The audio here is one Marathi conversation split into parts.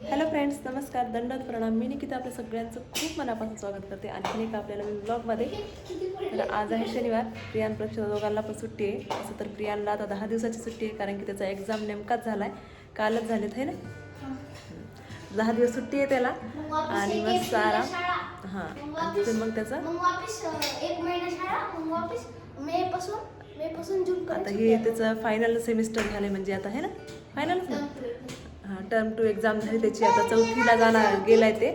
हॅलो फ्रेंड्स नमस्कार. दंडत प्रणाम. मी निकिता. आपल्या सगळ्यांचं खूप मनापासून स्वागत करते. आणखी एक आपल्या नवीन ब्लॉगमध्ये तर आज आहे शनिवार. प्रियान प्रक्षात दोघांना पण सुट्टी आहे. असं तर प्रियांना आता दहा दिवसाची सुट्टी आहे कारण की त्याचा एक्झाम नेमकाच झाला आहे कालच झालेत आहे ना? दहा दिवस सुट्टी आहे त्याला. आणि मग सारा हां. मग त्याचं? मे मे आता हे त्याचं फायनल सेमिस्टर झाले म्हणजे आता आहे ना? हां टर्म टू एक्झाम झाली त्याची आता चौथीला जाणार गेलाय ते.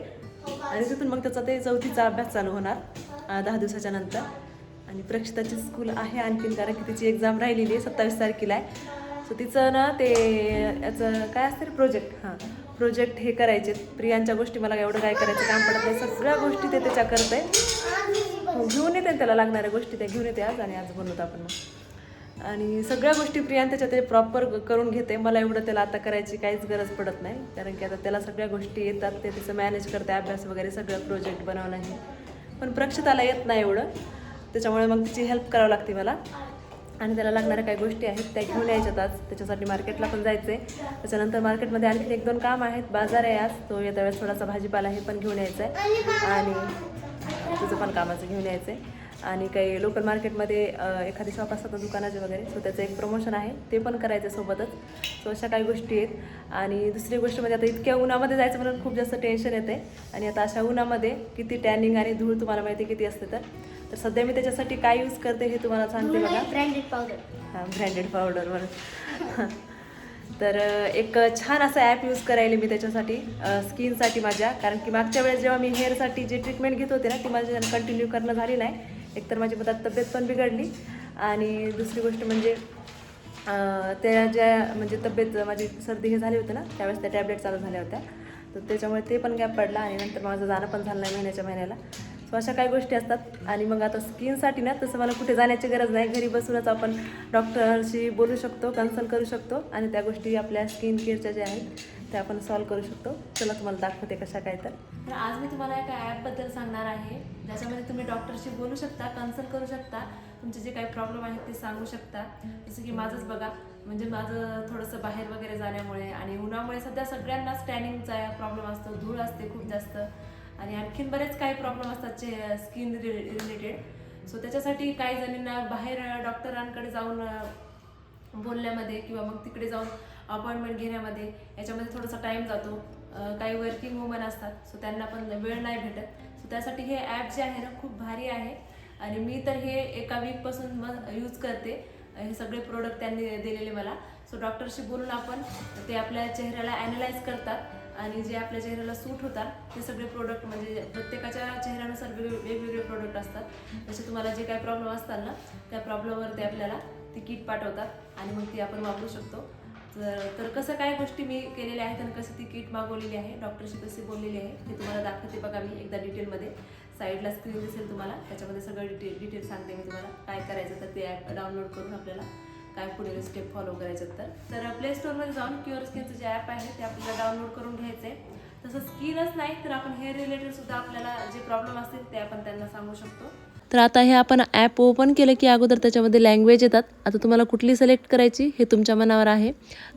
आणि तिथून मग त्याचा ते चौथीचा अभ्यास चालू होणार दहा दिवसाच्या नंतर. आणि प्रक्षिताची स्कूल आहे आणखीन कारण की तिची एक्झाम राहिलेली आहे सत्तावीस तारखेला आहे. सो तिचं ना ते याचं काय असतं प्रोजेक्ट हां प्रोजेक्ट हे करायचे. प्रियांच्या गोष्टी मला एवढं काय करायचं काम पडत नाही. सगळ्या गोष्टी ते त्याच्या करत आहे हो, घेऊन येते त्याला लागणाऱ्या गोष्टी त्या घेऊन येते आज आणि आज बनवतो आपण मग. आणि सगळ्या गोष्टी प्रियान त्याच्यात ते प्रॉपर करून घेते. मला एवढं त्याला आता करायची काहीच गरज पडत नाही. कारण की आता त्याला सगळ्या गोष्टी येतात. ते तिचं मॅनेज करते अभ्यास वगैरे सगळं प्रोजेक्ट बनवणं हे पण प्रक्षताला येत नाही एवढं. त्याच्यामुळे मग तिची हेल्प करावं लागते मला. आणि त्याला लागणाऱ्या काही गोष्टी आहेत त्या घेऊन यायच्यात आज. त्याच्यासाठी मार्केटला पण जायचं आहे त्याच्यानंतर मार्केटमध्ये आणखी एक दोन काम आहेत. बाजार आहे आज. तो येत्या वेळेस थोडासा भाजीपाला हे पण घेऊन यायचा आहे आणि तुझं पण कामाचं घेऊन यायचं आहे आणि काही लोकल मार्केटमध्ये एखादी शॉप असतात दुकानाचे वगैरे. सो त्याचं एक प्रमोशन आहे. ते पण करायचं सोबतच. सो अशा काही गोष्टी आहेत. आणि दुसरी गोष्ट म्हणजे आता इतक्या उन्हामध्ये जायचं म्हणून खूप जास्त टेन्शन येते. आणि आता अशा उन्हामध्ये किती टॅनिंग आणि धूळ तुम्हाला माहिती किती असते तर? तर सध्या मी त्याच्यासाठी काय यूज करते हे तुम्हाला सांगते बघा. ब्रँडेड पावडर हां ब्रँडेड पावडर म्हणून तर एक छान असं ॲप यूज करायला मी त्याच्यासाठी स्किनसाठी माझ्या. कारण की मागच्या वेळेस जेव्हा मी हेअरसाठी जी ट्रीटमेंट घेत होते ना ती माझी कंटिन्यू करणं झाली नाही. एकतर माझी मतात तब्येत पण बिघडली. आणि दुसरी गोष्ट म्हणजे त्या ज्या म्हणजे तब्येत माझी सर्दी हे झाली होती ना त्यावेळेस त्या टॅबलेट चालू झाल्या होत्या. तर त्याच्यामुळे ते पण गॅप पडला आणि नंतर माझं जाणं पण झालं नाही महिन्याच्या महिन्याला. सो अशा काही गोष्टी असतात. आणि मग आता स्किनसाठी ना तसं मला कुठे जाण्याची गरज नाही. घरी बसूनच आपण डॉक्टरशी बोलू शकतो कन्सल्ट करू शकतो. आणि त्या गोष्टी आपल्या स्किन केअरच्या ज्या आहेत त्या आपण सॉल्व करू शकतो. चला तुम्हाला दाखवते कशा काय तर. आज मी तुम्हाला एका ॲपबद्दल सांगणार आहे. ज्याच्यामध्ये तुम्ही डॉक्टरशी बोलू शकता कन्सल्ट करू शकता. तुमचे जे काही प्रॉब्लेम आहेत ते सांगू शकता. जसं की माझंच बघा म्हणजे माझं थोडंसं बाहेर वगैरे जाण्यामुळे आणि उन्हामुळे सध्या सगळ्यांना स्टॅनिंगचा प्रॉब्लेम असतो धूळ असते खूप जास्त. आणि आणखीन बरेच काही प्रॉब्लेम असतात चे स्किन रिलेटेड सो त्याच्यासाठी काही जणींना बाहेर डॉक्टरांकडे जाऊन बोलण्यामध्ये किंवा मग तिकडे जाऊन अपॉइंटमेंट घेण्यामध्ये. याच्यामध्ये थोडासा टाईम जातो. काही वर्किंग वुमन असतात सो त्यांना पण वेळ नाही भेटत. सो त्यासाठी हे ॲप जे आहे ना खूप भारी आहे. आणि मी तर हे एका वीकपासून मग यूज करते. हे सगळे प्रोडक्ट त्यांनी दिलेले मला. सो डॉक्टरशी बोलून आपण ते आपल्या चेहऱ्याला ॲनालाइज करतात. आणि जे आपल्या चेहऱ्याला सूट होतात ते सगळे प्रोडक्ट म्हणजे प्रत्येकाच्या चेहऱ्यानुसार वेगवेगळे प्रोडक्ट असतात. जसे तुम्हाला जे काही प्रॉब्लेम असतात ना त्या प्रॉब्लेमवर ते आपल्याला ती किट पाठवतात. आणि मग ती आपण वापरू शकतो. तर तर कसं काय गोष्टी मी केलेल्या आहेत आणि कसं ती किट मागवलेली आहे डॉक्टरशी कशी बोललेली आहे हे तुम्हाला दाखवते बघा मी एकदा डिटेलमध्ये. साईडला स्क्रीन दिसेल तुम्हाला त्याच्यामध्ये सगळं डिटेल डिटेल सांगते मी तुम्हाला. काय करायचं तर ते ॲप डाउनलोड करून आपल्याला काय पुढील स्टेप फॉलो करायचं तर. तर प्ले स्टोरमध्ये जाऊन क्युअर स्किनचं जे ॲप आहे ते आपल्याला डाउनलोड करून घ्यायचं आहे तसं स्किनच नाही तर आपण हेअर रिलेटेड सुद्धा आपल्याला जे प्रॉब्लेम असतील ते आपण त्यांना सांगू शकतो. तर आता हे आपण ॲप ओपन केलं की अगोदर त्याच्यामध्ये लँग्वेज येतात. आता तुम्हाला कुठली सिलेक्ट करायची हे तुमच्या मनावर आहे.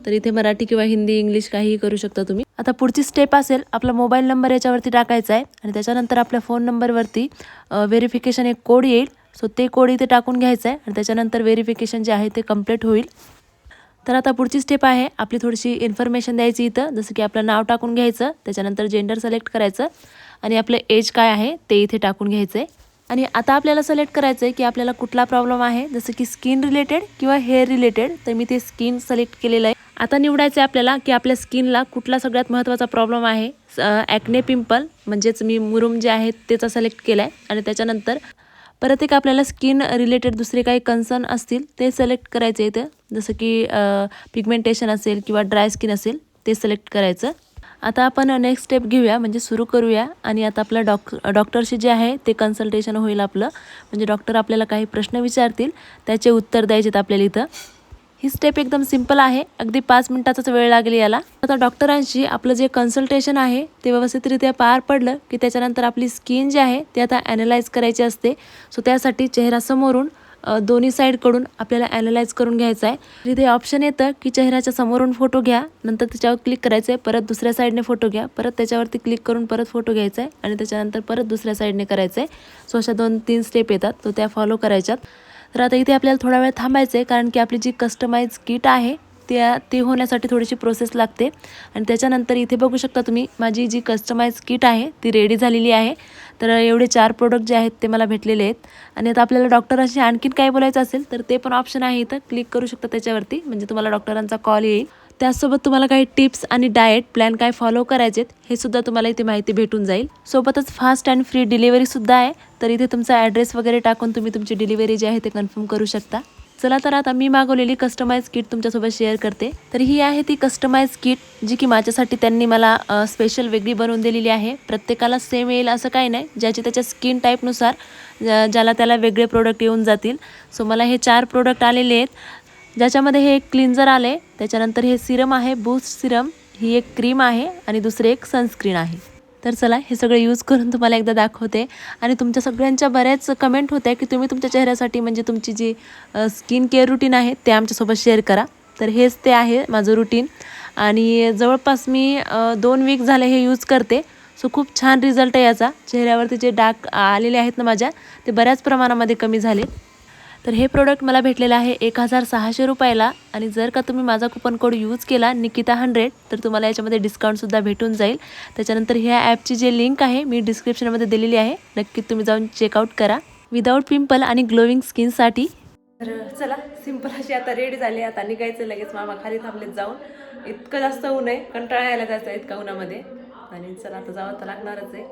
तर इथे मराठी किंवा हिंदी इंग्लिश काहीही करू शकता तुम्ही. आता पुढची स्टेप असेल आपला मोबाईल नंबर याच्यावरती टाकायचा आहे. आणि त्याच्यानंतर आपल्या फोन नंबरवरती व्हेरिफिकेशन एक कोड येईल. सो ते कोड इथे टाकून घ्यायचं आहे. आणि त्याच्यानंतर व्हेरिफिकेशन जे आहे ते कंप्लीट होईल. तर आता पुढची स्टेप आहे. आपली थोडीशी इन्फॉर्मेशन द्यायची इथं. जसं की आपलं नाव टाकून घ्यायचं. त्याच्यानंतर जेंडर सिलेक्ट करायचं. आणि आपलं एज काय आहे ते इथे टाकून घ्यायचं आहे आणि आता आपल्याला सिलेक्ट करायचं आहे की आपल्याला कुठला प्रॉब्लेम आहे? जसं की स्किन रिलेटेड किंवा हेअर रिलेटेड तर मी ते स्किन सिलेक्ट केलेलं आहे. आता निवडायचं आहे आपल्याला की आपल्या स्किनला कुठला सगळ्यात महत्त्वाचा प्रॉब्लेम आहे? ॲक्ने पिंपल म्हणजेच मी मुरुम जे आहेत त्याचा सिलेक्ट केला आहे आणि त्याच्यानंतर परत एक आपल्याला स्किन रिलेटेड दुसरे काही कन्सर्न असतील ते सिलेक्ट करायचे इथं. जसं की पिगमेंटेशन असेल किंवा ड्राय स्किन असेल ते सिलेक्ट करायचं. आता आपण नेक्स्ट स्टेप घेऊया म्हणजे सुरू करूया. आणि आता आपलं डॉक डॉक्टरशी जे आहे ते कन्सल्टेशन होईल आपलं. म्हणजे डॉक्टर आपल्याला काही प्रश्न विचारतील त्याचे उत्तर द्यायचे आपल्याला इथं. ही स्टेप एकदम सिंपल आहे. अगदी पाच मिनिटाचाच वेळ लागेल याला. आता डॉक्टरांशी आपलं जे कन्सल्टेशन आहे ते व्यवस्थितरित्या पार पडलं की त्याच्यानंतर आपली स्किन जी आहे ती आता ॲनालाइज करायची असते. सो त्यासाठी चेहरा समोरून दोन्ही साईडकडून आपल्याला ॲनलाईज करून घ्यायचं आहे. इथे ऑप्शन येतं की चेहऱ्याच्या समोरून फोटो घ्या नंतर त्याच्यावर क्लिक करायचं आहे परत दुसऱ्या साईडने फोटो घ्या परत त्याच्यावरती क्लिक करून परत फोटो घ्यायचा आहे आणि त्याच्यानंतर परत दुसऱ्या साईडने करायचं आहे सो अशा दोन तीन स्टेप येतात तो त्या फॉलो करायच्यात. तर आता इथे आपल्याला थोडा वेळ थांबायचं आहे कारण की आपली जी कस्टमाइज किट आहे त्या ते होण्यासाठी थोडीशी प्रोसेस लागते. आणि त्याच्यानंतर इथे बघू शकता तुम्ही माझी जी कस्टमाइज किट आहे ती रेडी झालेली आहे. तर एवढे चार प्रोडक्ट जे आहेत ते मला भेटलेले आहेत. आणि आता आपल्याला डॉक्टरांशी आणखीन काय बोलायचं असेल तर ते पण ऑप्शन आहे इथं. क्लिक करू शकता त्याच्यावरती. म्हणजे तुम्हाला डॉक्टरांचा कॉल येईल. त्याचसोबत तुम्हाला काही टिप्स आणि डाएट प्लॅन काय फॉलो करायचेत हे सुद्धा तुम्हाला इथे माहिती भेटून जाईल. सोबतच फास्ट अँड फ्री डिलिव्हरीसुद्धा आहे. तर इथे तुमचा ॲड्रेस वगैरे टाकून तुम्ही तुमची डिलिव्हरी जी आहे ते कन्फर्म करू शकता. चला तर आता मी मागवलेली कस्टमाइज किट तुमच्यासोबत शेअर करते. तर ही आहे ती कस्टमाइज किट जी की माझ्यासाठी त्यांनी मला स्पेशल वेगळी बनवून दिलेली आहे. प्रत्येकाला सेम येईल असं काही नाही. ज्याची त्याच्या स्किन टाईपनुसार ज्याला त्याला वेगळे प्रोडक्ट येऊन जातील. सो मला हे चार प्रोडक्ट आलेले आहेत. ज्याच्यामध्ये हे एक क्लिन्झर आले त्याच्यानंतर हे सिरम आहे बूस्ट सिरम ही एक क्रीम आहे आणि दुसरे एक सनस्क्रीन आहे. तर चला हे सगळं यूज करून तुम्हाला एकदा दाखवते. आणि तुमच्या सगळ्यांच्या बऱ्याच कमेंट होत्या की तुम्ही तुमच्या चेहऱ्यासाठी म्हणजे तुमची जी स्किन केअर रुटीन आहे ते आमच्यासोबत शेअर करा. तर हेच ते आहे माझं रुटीन आणि जवळपास मी दोन वीक झाले हे यूज करते. सो खूप छान रिझल्ट आहे याचा. चेहऱ्यावरती जे डाग आलेले आहेत ना माझ्या ते बऱ्याच प्रमाणामध्ये कमी झाले. तर हे प्रोडक्ट मला भेटलेलं आहे एक हजार सहाशे रुपयाला. आणि जर का तुम्ही माझा कुपन कोड यूज केला निकिता हंड्रेड तर तुम्हाला याच्यामध्ये डिस्काउंटसुद्धा भेटून जाईल. त्याच्यानंतर ह्या ॲपची जे लिंक आहे मी डिस्क्रिप्शनमध्ये दिलेली आहे. नक्की तुम्ही जाऊन चेकआउट करा. विदाऊट पिंपल आणि ग्लोविंग स्किनसाठी तर चला सिंपल अशी आता रेडी झाली आता निघायचं लगेच. मामा खाली थांबलेत जाऊन. इतकं जास्त ऊन आहे. कंटाळा यायला जायचं इतका उन्हामध्ये. आणि चला आता जावं तर लागणारच आहे.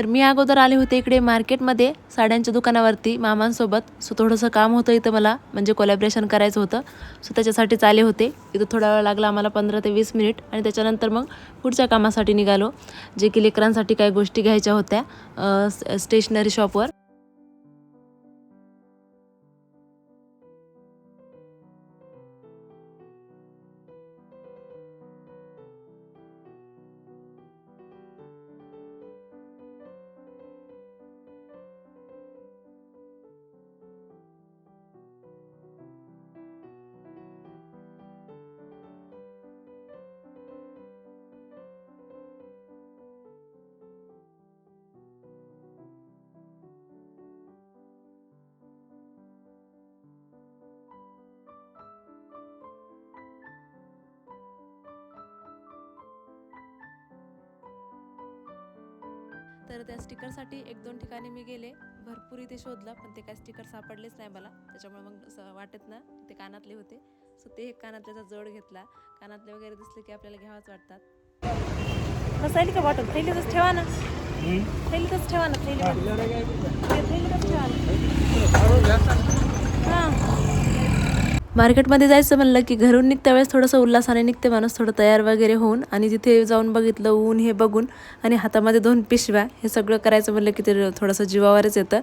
तर मी अगोदर आले होते इकडे मार्केटमध्ये साड्यांच्या दुकानावरती मामांसोबत. सो थोडंसं काम होतं इथं मला म्हणजे कोलॅबरेशन करायचं होतं. सो त्याच्यासाठीच आले होते. इथं थोडा वेळ लागला आम्हाला पंधरा ते वीस मिनिट आणि त्याच्यानंतर मग पुढच्या कामासाठी निघालो जे की लेकरांसाठी काही गोष्टी घ्यायच्या होत्या स्टेशनरी शॉपवर तर त्या स्टिकरसाठी एक दोन ठिकाणी मी गेले. भरपूर इथे शोधलं पण ते काय स्टिकर सापडलेच नाही मला. त्याच्यामुळे मग असं वाटत ना ते कानातले होते. सो ते एक कानातल्याचा जड घेतला. कानातले वगैरे दिसले की आपल्याला घ्यावाच वाटतात. नसायली का बॉटल थैलीतच ठेवा ना. थैलीतच ठेवा ना थैली. थैलीतच ठेवा ना. हां. मार्केटमध्ये जायचं म्हणलं की घरून निघत्या वेळेस थोडंसं उल्हासाने निघते माणूस थोडं तयार वगैरे होऊन आणि तिथे जाऊन बघितलं ऊन हे बघून आणि हातामध्ये दोन पिशव्या हे सगळं करायचं म्हणलं की ते थोडंसं जीवावरच येतं.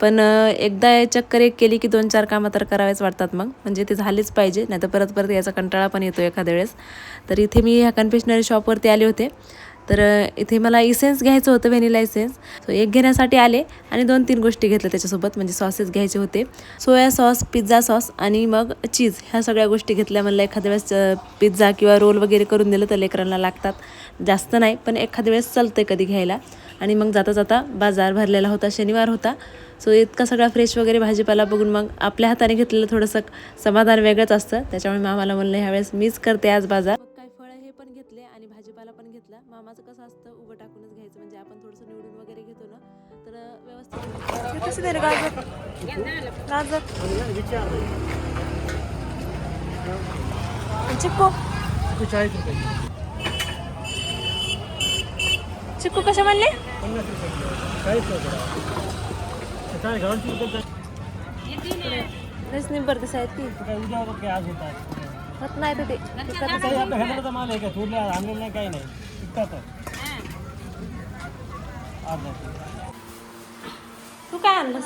पण एकदा चक्कर एक केली की दोन चार कामं तर करावेच वाटतात मग. म्हणजे ते झालेच पाहिजे नाही तर परत परत याचा कंटाळा पण येतो एखाद्या वेळेस. तर इथे मी ह्या कन्फेशनरी शॉपवरती आले होते. तर इथे मला इसेन्स घ्यायचं होतं व्हॅनिला इसेन्स सो एक घेण्यासाठी आले आणि दोन तीन गोष्टी घेतल्या त्याच्यासोबत. म्हणजे सॉसेस घ्यायचे होते. सोया सॉस पिझ्झा सॉस आणि मग चीज ह्या सगळ्या गोष्टी घेतल्या. म्हणलं एखाद्या वेळेस पिझ्झा किंवा रोल वगैरे करून दिलं तर लेकरांना लागतात. जास्त नाही पण एखाद्या वेळेस चालतं कधी घ्यायला. आणि मग जाता जाता बाजार भरलेला होता शनिवार होता. सो इतका सगळा फ्रेश वगैरे भाजीपाला बघून मग आपल्या हाताने घेतलेलं थोडंसं समाधान वेगळंच असतं. त्याच्यामुळे मामाला म्हणलं ह्यावेळेस मीच करते आज बाजार. कसं दे रे गाजर? गाजर. चिक्कू? चिक्कू कशा म्हणले? लस निंबर दिस आहेत ती. होत नाही तर ते विकतच आहे. तू काय आणलंस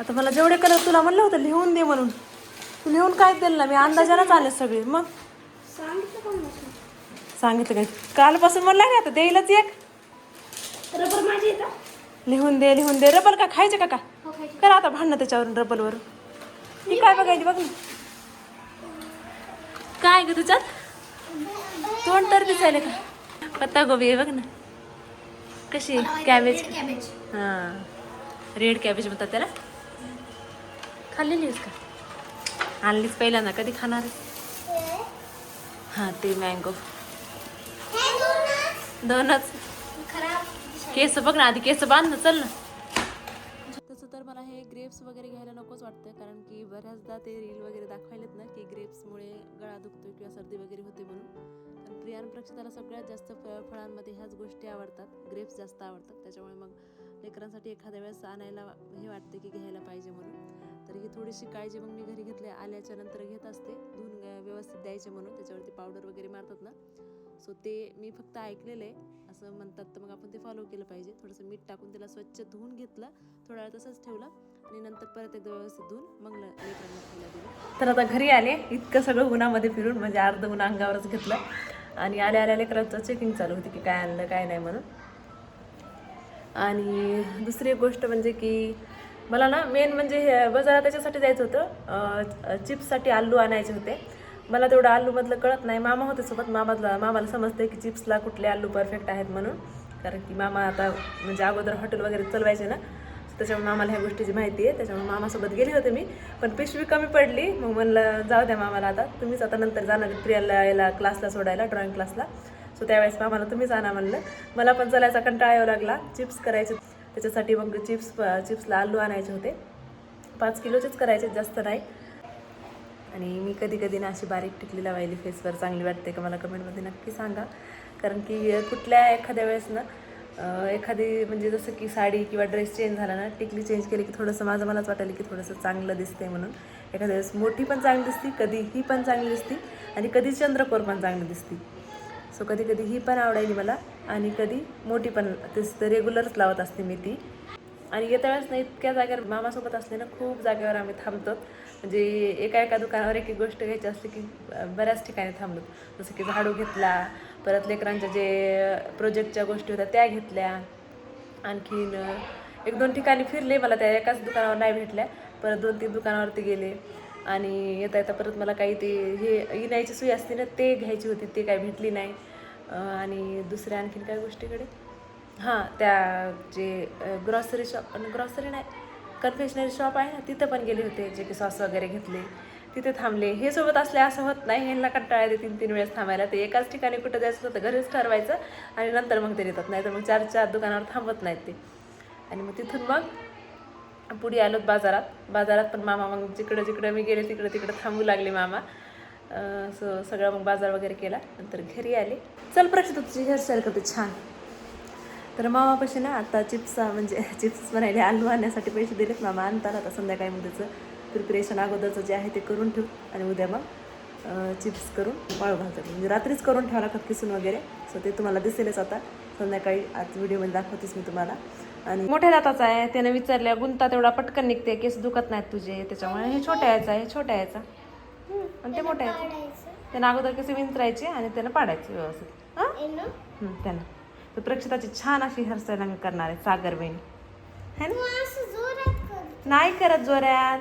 आता मला जेवढे कलर तुला म्हणलं होतं लिहून दे म्हणून. तू लिहून काय दिलं ना मी अंदाजानच आले सगळे. मग? सांगितलं काय? कालपासून म्हणलं नाही आता देईलच एक. रबर माझी येतं लिहून दे लिहून दे. रबल का खायचे का का? हो करा आता भांडणं त्याच्यावरून रबलवर ही काय बघायची बघ ना. काय ग तुझ्यात? तोंड तर दिसायला का? पत्ता गोबी आहे बघ ना. कशी? कॅबेज हां. रेड कॅबेज म्हणतात त्याला? खाल्लेली आहेस का? आणलीच पहिल्यांदा. कधी खाणार? हां ते मँगो दोनच. केस बघ ना आधी केस बांध ना चल ना. तर मला हे ग्रेप्स वगैरे घ्यायला नकोच वाटतं कारण की बऱ्याचदा ते रील वगैरे दाखवायलेत ना की ग्रेप्समुळे गळा दुखतो किंवा सर्दी वगैरे होते म्हणून. तर प्रियान प्रक्षिताला सगळ्यात जास्त फळ फळांमध्ये ह्याच गोष्टी आवडतात ग्रेप्स जास्त आवडतात. त्याच्यामुळे मग लेकरांसाठी एखाद्या वेळेस आणायला हे वाटते की घ्यायला पाहिजे म्हणून. तर ही थोडीशी काळजी मग मी घरी घेतली आल्याच्यानंतर घेत असते. धुवून व्यवस्थित द्यायचे म्हणून. त्याच्यावरती पावडर वगैरे मारतात ना. सो ते मी फक्त ऐकलेलं आहे. असं म्हणतात तर मग आपण ते फॉलो केलं पाहिजे. थोडंसं मीठ टाकून त्याला स्वच्छ धुवून घेतलं. थोडा वेळ तसंच ठेवलं. आणि नंतर परत एकदा व्यवस्थित धुवून मग लेकरांना खायला दिलं. तर आता घरी आले. इतकं सगळं उन्हामध्ये फिरून म्हणजे अर्ध ऊन अंगावरच घेतलं. आणि आल्या आल्या लेकरांचं चेकिंग चालू होती की काय आणलं काय नाही म्हणून. आणि दुसरी एक गोष्ट म्हणजे की मला ना मेन म्हणजे हे बाजारात त्याच्यासाठी जायचं होतं. चिप्ससाठी आलू आणायचे होते. मला तेवढं आलूमधलं कळत नाही. मामा होते सोबत. मामाला मामाला समजते की चिप्सला कुठले आलू परफेक्ट आहेत म्हणून. कारण की मामा आता म्हणजे अगोदर हॉटेल वगैरे चालवायचे ना. त्याच्यामुळे मामाला ह्या गोष्टीची माहिती आहे. त्याच्यामुळे मामासोबत गेले होते मी. पण पिशवी कमी पडली. मग म्हणलं जाऊ द्या मामाला आता. तुम्हीच आता नंतर जाणार प्रियाला यायला क्लासला सोडायला ड्रॉइंग क्लासला सो त्यावेळेस मामाला तुम्हीच आणा म्हणलं. मला पण चलायचा कंटाळा यावा लागला. चिप्स करायचे. त्याच्यासाठी मग चिप्स चिप्सला आलू आणायचे होते. पाच किलोचेच करायचे जास्त नाही. आणि मी कधी कधी ना अशी बारीक टिकली लावायली फेसवर. चांगली वाटते का मला कमेंटमध्ये नक्की सांगा. कारण की कुठल्या एखाद्या वेळेस ना एखादी म्हणजे जसं की साडी किंवा ड्रेस चेंज झाला ना टिकली चेंज केली की थोडंसं माझं मलाच वाटायला की थोडंसं चांगलं दिसते म्हणून. एखाद्या वेळेस मोठी पण चांगली दिसती कधी ही पण चांगली दिसती आणि कधी चंद्रकोर पण चांगली दिसती. सो कधी कधी ही पण आवडायली मला आणि कधी मोठी पण तेच रेग्युलरच लावत असते मी ती. आणि येत्या वेळेस ना इतक्या जागेवर मामासोबत असले ना खूप जागेवर आम्ही थांबतो. म्हणजे एका एका दुकानावर एक एक गोष्ट घ्यायची असते की बऱ्याच ठिकाणी थांबलो. जसं की झाडू घेतला परत लेकरांच्या जे प्रोजेक्टच्या गोष्टी होत्या त्या घेतल्या. आणखीन एक दोन ठिकाणी फिरले मला त्या एकाच दुकानावर नाही भेटल्या परत दोन तीन दुकानावरती गेले. आणि येता येता परत मला काही ते हे इनायची सुई असते ना ते घ्यायची होती ते काही भेटली नाही. आणि दुसऱ्या आणखीन काय गोष्टीकडे हां त्या जे ग्रॉसरी शॉप ग्रॉसरी नाही कन्फेशनरी शॉप आहे ना तिथं पण गेले होते जे की सॉस वगैरे घेतले. तिथे थांबले. हे सोबत असले असं होत नाही ह्यांना कंटाळा येते तीन तीन वेळेस थांबायला. ते एकाच ठिकाणी कुठं जायचं होतं घरीच ठरवायचं आणि नंतर मग ते येतात नाही तर मग चार चार दुकानावर थांबत नाहीत ते. आणि मग तिथून मग पुढे आलोत बाजारात. बाजारात पण मामा मग जिकडं जिकडं मी गेले तिकडं तिकडं थांबू लागले मामा. सो सगळं मग बाजार वगैरे केला. नंतर घरी आले. चल प्रश्न तुझी हेअरस्टाईल करते छान. तर मामापाशी ना आता चिप्स म्हणजे चिप्स बनायले आलू आणण्यासाठी पैसे दिलेत. मामा आणतात आता संध्याकाळी मग त्याचं प्रिपरेशन अगोदरचं जे आहे ते करून ठेवू आणि उद्या मग चिप्स करून वाळू घालतात. म्हणजे रात्रीच करून ठेवा लागतात किसून वगैरे. सो ते तुम्हाला दिसेलच आता. संध्याकाळी आज व्हिडिओमध्ये दाखवतेच मी तुम्हाला. आणि मोठ्या दाताचा आहे. त्याने विचारल्या गुंता तेवढा पटकन निघते. केस दुखत नाहीत तुझे. त्याच्यामुळे हे छोट्या याचा आहे छोट्या याचा. आणि ते मोठ्या याचं. काढायचं त्यानं अगोदर कसे विंचरायचे आणि त्यानं पाडायचे व्यवस्थित. हं, त्यानं. तर प्रक्षिताची छान अशी हेअरस्टाईल आम्ही करणार आहे सागर बहिणी है ना? नाही करत जोऱ्यात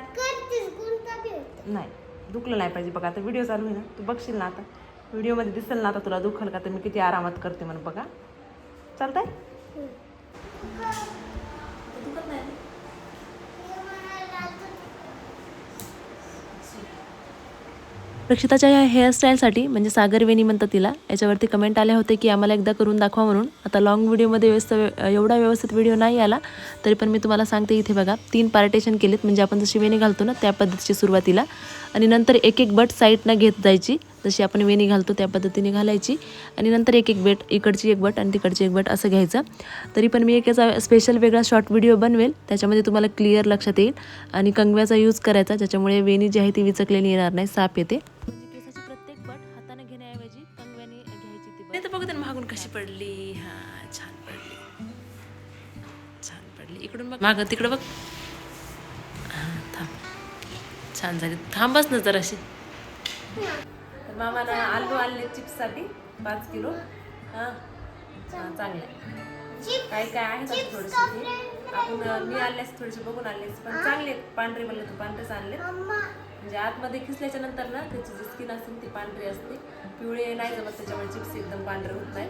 नाही दुखलं नाही पाहिजे बघा. आता व्हिडिओ चालू आहे ना. तू बघशील ना आता. व्हिडिओमध्ये दिसेल ना आता तुला दुखल का? तर मी किती आरामात करते म्हणून बघा. चालतंय? रक्षिताच्या या हेअरस्टाईलसाठी म्हणजे सागरवेणी म्हणतात तिला याच्यावरती कमेंट आले होते की आम्हाला एकदा करून दाखवा म्हणून. आता लॉंग व्हिडिओमध्ये व्यवस्थित एवढा व्यवस्थित व्हिडिओ नाही आला तरी पण मी तुम्हाला सांगते इथे बघा तीन पार्टेशन केलेत. म्हणजे आपण जशी वेणी घालतो ना त्या पद्धतीची सुरुवातीला. आणि नंतर एक एक बट साईडनं घेत जायची. जशी आपण वेणी घालतो त्या पद्धतीने घालायची. आणि नंतर एक एक बेट इकडची एक बट आणि तिकडची एक बट असं घ्यायचं. तरी पण मी एक याचा स्पेशल वेगळा शॉर्ट व्हिडिओ बनवेल. त्याच्यामध्ये तुम्हाला क्लिअर लक्षात येईल. आणि कंगव्याचा यूज करायचा ज्याच्यामुळे वेणी जी आहे ती विचकलेली येणार नाही साप येते. म्हणजे बघ प्रत्येक घेण्याऐवजी कंगव्याने तर बघू मागून कशी पडली. हा छान पडली. छान पडली. इकडून बघ. माग तिकडं बघ. हा थांब. छान झाली. थांबच ना जराशी. मामानं आलू आणले चिप्ससाठी पाच किलो. हां हां चांगले. काय आहेत असे थोडेसे. आपण मी आणलेस थोडेसे बघून आणलेस पण चांगले. पांढरे म्हणले तू पांढरेच आणले म्हणजे आतमध्ये खिसल्याच्या नंतर ना त्याची जी स्किन असते ती पांढरी असते. पिवळे नाही जमत त्याच्यामुळे चिप्स एकदम पांढरे होत नाही.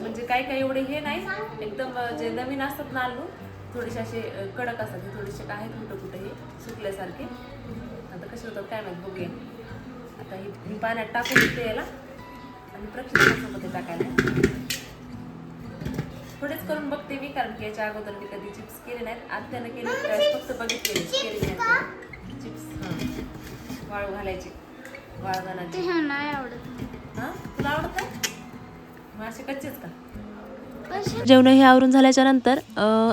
म्हणजे काही काही एवढे हे नाही. एकदम जे नवीन असतात ना आलू थोडेसे असे कडक असतात. थोडेसे आहेत कुठं कुठं हे सुकल्यासारखे. आता कसे होतात काय माहीत बघूया. आता ही मी पाण्यात टाकून देते याला. आणि प्रक्षेपासोबत टाकायला. थोडेच करून बघते मी कारण की याच्या अगोदर मी कधी चिप्स केले नाहीत. आत्यानं केले फक्त बघितले केले नाहीत. चिप्स हां. वाळू घालायचे. वाळू घालायचे नाही आवडत. हां? तुला आवडतं मग असे कच्चेच का? जेवण हे आवरून झाल्याच्यानंतर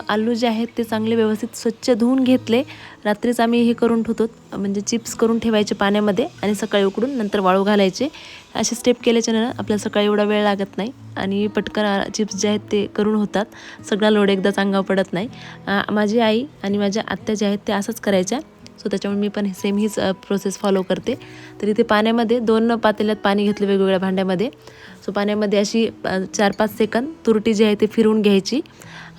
आलू जे आहेत ते चांगले व्यवस्थित स्वच्छ धुवून घेतले. रात्रीच आम्ही हे करून ठेवतो म्हणजे चिप्स करून ठेवायचे पाण्यामध्ये आणि सकाळी उकडून नंतर वाळू घालायचे. असे स्टेप केल्याच्यानं आपल्याला सकाळी एवढा वेळ लागत नाही आणि पटकन चिप्स जे आहेत ते करून होतात. सगळा लोड एकदाच अंगावर पडत नाही. माझी आई आणि माझ्या आत्या ज्या आहेत ते असंच करायच्या. सो त्याच्यामुळे मी पण सेम हीच प्रोसेस फॉलो करते. तर इथे पाण्यामध्ये दोन पातेल्यात पाणी घेतलं वेगवेगळ्या भांड्यामध्ये. सो पाण्यामध्ये अशी चार पाच सेकंद तुरटी जी आहे ते फिरवून घ्यायची.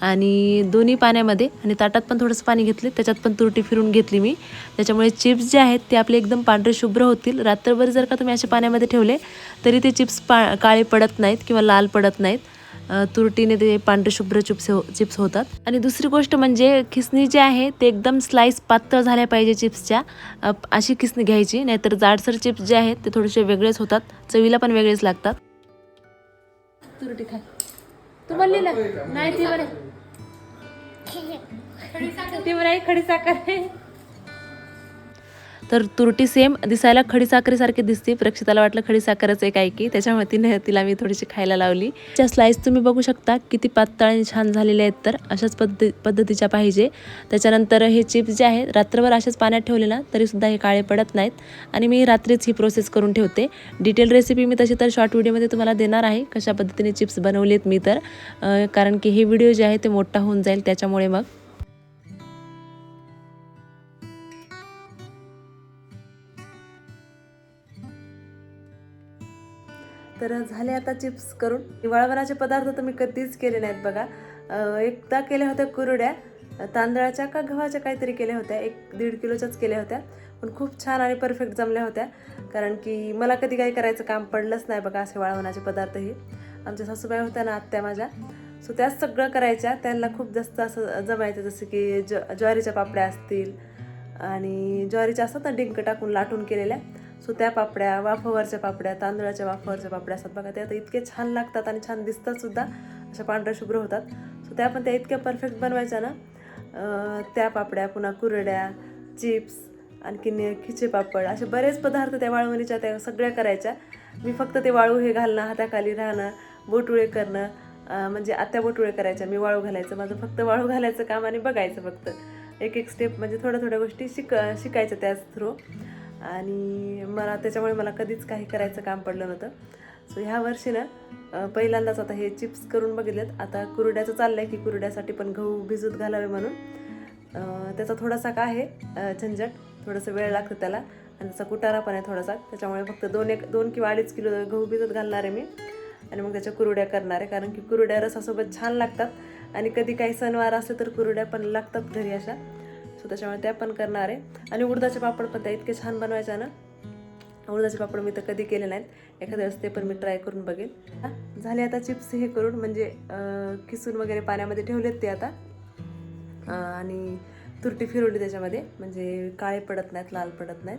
आणि दोन्ही पाण्यामध्ये आणि ताटात पण थोडंसं पाणी घेतले त्याच्यात पण तुरटी फिरून घेतली मी. त्याच्यामुळे चिप्स जे आहेत ते आपले एकदम पांढरे शुभ्र होतील. रात्रभर जर का तुम्ही असे पाण्यामध्ये ठेवले तरी ते चिप्स पा काळे पडत नाहीत किंवा लाल पडत नाहीत. तुरटीने ते पांढरशुभ्र चिप्स हो चिप्स होतात. आणि दुसरी गोष्ट म्हणजे खिसणी जी आहे ते एकदम स्लाईस पातळ झाल्या पाहिजे चिप्सच्या. अशी खिसणी घ्यायची नाहीतर जाडसर चिप्स जे आहेत ते थोडेसे वेगळेच होतात. चवीला पण वेगळेच लागतात. तुरटी खाय तू म्हणली ना? नाही ती बरे ती बरं खडी साखर. तर तुरटी सेम दिसायला खडी साखरेसारखी दिसते. प्रक्षिताला वाटलं खडी साखरच आहे की त्याच्यामुळे तिने तिला मी थोडीशी खायला लावली. त्या स्लाइस तुम्ही बघू शकता किती पातळ आणि छान झालेले आहेत तर. अशाच पद्धती पद्धतीच्या पाहिजे. त्याच्यानंतर हे चिप्स जे आहेत रात्रभर असेच पाण्यात ठेवले ना तरीसुद्धा हे काळे पडत नाहीत. आणि मी रात्रीच ही प्रोसेस करून ठेवते. डिटेल रेसिपी मी तशी तर शॉर्ट व्हिडिओमध्ये तुम्हाला देणार आहे. कशा पद्धतीने चिप्स बनवलेत मी तर. कारण की हे व्हिडिओ जे आहे ते मोठा होऊन जाईल त्याच्यामुळे मग. तर झाले आता चिप्स करून. वाळवणाचे पदार्थ तर मी कधीच केले नाहीत बघा. एकदा केल्या होत्या कुरड्या. तांदळाच्या का गव्हाच्या काहीतरी केल्या होत्या. एक दीड किलोच्याच केल्या होत्या. पण खूप छान आणि परफेक्ट जमल्या होत्या. कारण की मला कधी काही करायचं काम पडलंच नाही बघा असे वाळवणाचे पदार्थही. आमच्या सासूबाई होत्या ना आत्या माझ्या. सो त्याच सगळं करायच्या. त्यांना खूप जास्त असं जमायचं जसं की ज ज्वारीच्या पापड्या असतील. आणि ज्वारीच्या असतात ना डिंक टाकून लाटून केलेल्या. सो त्या पापड्या वाफावरच्या पापड्या तांदळाच्या वाफावरच्या पापड्या असतात. बघा त्या आता इतके छान लागतात आणि छान दिसतात सुद्धा. अशा पांढऱ्या शुभ्र होतात. सो त्या पण त्या इतक्या परफेक्ट बनवायच्या ना? त्या पापड्या पुन्हा कुरड्या चिप्स आणखीन खिचे पापड असे बरेच पदार्थ त्या वाळवणीच्या त्या सगळ्या करायच्या. मी फक्त ते वाळू हे घालणं हाताखाली राहणं बोटुळे करणं म्हणजे आत्या बोटुळे करायच्या. मी वाळू घालायचं माझं फक्त वाळू घालायचं काम आणि बघायचं फक्त. एक एक स्टेप म्हणजे थोड्या थोड्या गोष्टी शिक शिकायच्या त्याच थ्रू आणि मला त्याच्यामुळे मला कधीच काही करायचं काम पडलं नव्हतं. सो ह्या वर्षी ना पहिल्यांदाच आता हे चिप्स करून बघितलेत. आता कुरड्याचं चाललं आहे की कुरड्यासाठी पण गहू भिजत घालावे म्हणून. त्याचा थोडासा का आहे झंझट थोडंसं वेळ लागतो त्याला. आणि त्याचा कुटारा पण आहे थोडासा. त्याच्यामुळे फक्त दोन एक दोन किंवा अडीच किलो गहू भिजत घालणार आहे मी. आणि मग त्याच्या कुरड्या करणार आहे. कारण की कुरड्या रसासोबत छान लागतात. आणि कधी काही सणवार असले तर कुरड्या पण लागतात घरी अशा. सो त्याच्यामुळे त्या पण करणार आहे. आणि उडदाचे पापड पण त्या इतके छान बनवायच्या ना. उडदाचे पापड मी तर कधी केले नाहीत. एखाद्या वेळेस ते पण मी ट्राय करून बघेन. झाले आता चिप्स हे करून म्हणजे किसून वगैरे पाण्यामध्ये ठेवलेत ते आता. आणि तुरटी फिरवली त्याच्यामध्ये. म्हणजे काळे पडत नाहीत लाल पडत नाहीत.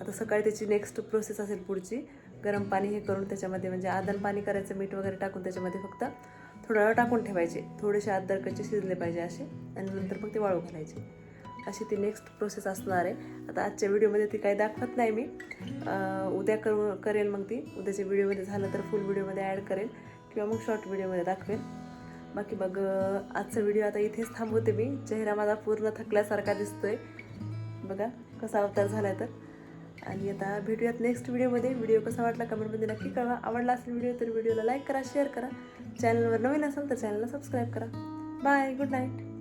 आता सकाळी त्याची नेक्स्ट प्रोसेस असेल पुढची. गरम पाणी हे करून त्याच्यामध्ये म्हणजे आदन पाणी करायचं मीठ वगैरे टाकून त्याच्यामध्ये फक्त थोडा वेळ टाकून ठेवायचे. थोडेसे आदरकचे शिजले पाहिजे असे. आणि नंतर मग ते वाळू घालायचे. अशी ती नेक्स्ट प्रोसेस असणार आहे. आता आजच्या व्हिडिओमध्ये ती काही दाखवत नाही मी. उद्या कर करेल मग ती. उद्याच्या व्हिडिओमध्ये झालं तर फुल व्हिडिओमध्ये ॲड करेल. किंवा मग शॉर्ट व्हिडिओमध्ये दाखवेल. बाकी मग आजचा व्हिडिओ आता इथेच थांबवते मी. चेहरा माझा पूर्ण थकल्यासारखा दिसतोय. बघा कसा अवतार झाला आहे तर. आणि आता भेटूयात नेक्स्ट व्हिडिओमध्ये व्हिडिओ कसा वाटला कमेंटमध्ये नक्की कळवा. आवडला असेल व्हिडिओ तर व्हिडिओला लाईक करा शेअर करा. चॅनलवर नवीन असेल तर चॅनलला सबस्क्राईब करा. Bye good night